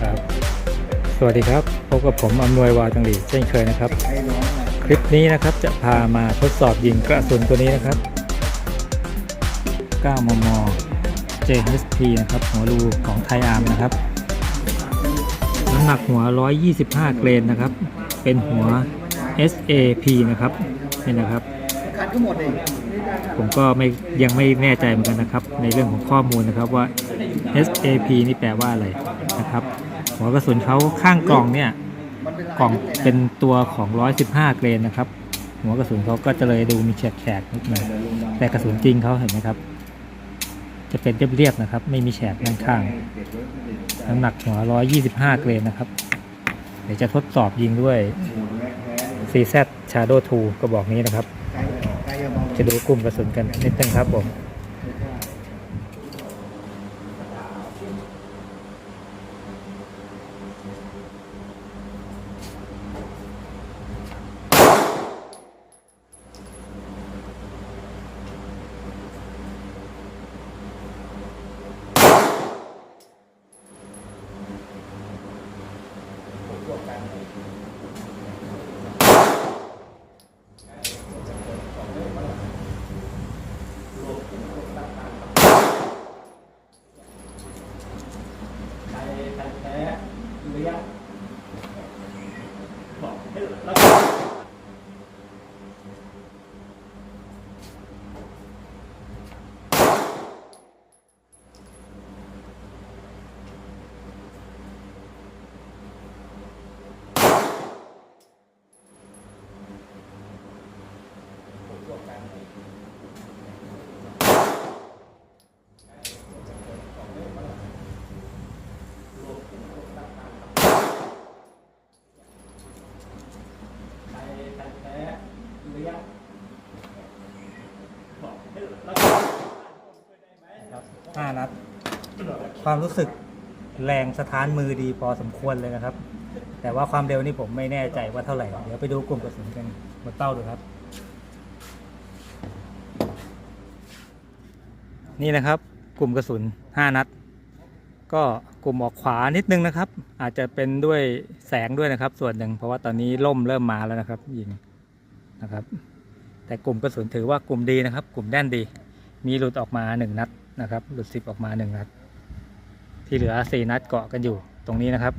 ครับสวัสดีครับ พบกับผมอำนวยวาตังหลีเช่นเคยนะครับ คลิปนี้นะครับจะพามาทดสอบยิงกระสุนตัวนี้นะครับ 9 มม JHP นะครับ หัวรูของไทอาร์มนะครับ น้ำหนักหัว 125 เกรนนะครับ เป็นหัว SAP นะครับนี่นะครับ ผมก็ไม่ยังไม่แน่ใจเหมือนกันนะครับ ในเรื่องของข้อมูลนะครับว่า SAP นี่แปลว่าอะไรนะครับ หัวกระสุนเขาข้างกล่องเนี่ยกล่องเป็นตัวของ 115 เกรนนะครับ หัวกระสุนเขาก็จะเลยดูมีแฉกๆนิดหน่อยแต่กระสุนจริงเขาเห็นไหมครับ จะเป็นเรียบๆนะครับ ไม่มีแฉกด้านข้างน้ำหนักหัว 125 เกรนนะครับ เดี๋ยวจะทดสอบยิงด้วย CZ Shadow 2กระบอกนี้นะครับ จะดูกลุ่มกระสุนกันนิดนึงครับผม Yeah. ห้านัด ความรู้สึกแรงสถานมือดีพอสมควรเลยนะครับ แต่ว่าความเร็วนี่ผมไม่แน่ใจว่าเท่าไหร่ เดี๋ยวไปดูกลุ่มกระสุนกันบนเป้าดูครับ นี่นะครับกลุ่มกระสุน 5 นัด ก็กลุ่มออกขวานิดนึงนะครับ อาจจะเป็นด้วยแสงด้วยนะครับ ส่วนหนึ่งเพราะว่าตอนนี้ล่มเริ่มมาแล้วนะครับยิง นะครับ แต่กลุ่มกระสุนถือว่ากลุ่มดีนะครับ กลุ่มแน่นดี มีหลุดออกมาหนึ่งนัดนะครับ หลุดสิบออกมาหนึ่งนัด ที่เหลือสี่นัดเกาะกันอยู่ตรงนี้นะครับ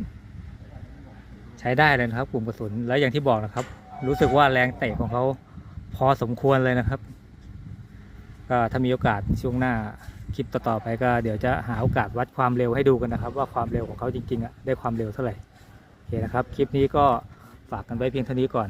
ใช้ได้เลยนะครับ กลุ่มกระสุนแล้วอย่างที่บอกนะครับ รู้สึกว่าแรงเตะของเขาพอสมควรเลยนะครับ ก็ถ้ามีโอกาสช่วงหน้าคลิปต่อๆไปก็เดี๋ยวจะหาโอกาสวัดความเร็วให้ดูกันนะครับ ว่าความเร็วของเขาจริงๆอะได้ความเร็วเท่าไหร่โอเคนะครับ คลิปนี้ก็ฝากกันไว้เพียงเท่านี้ก่อน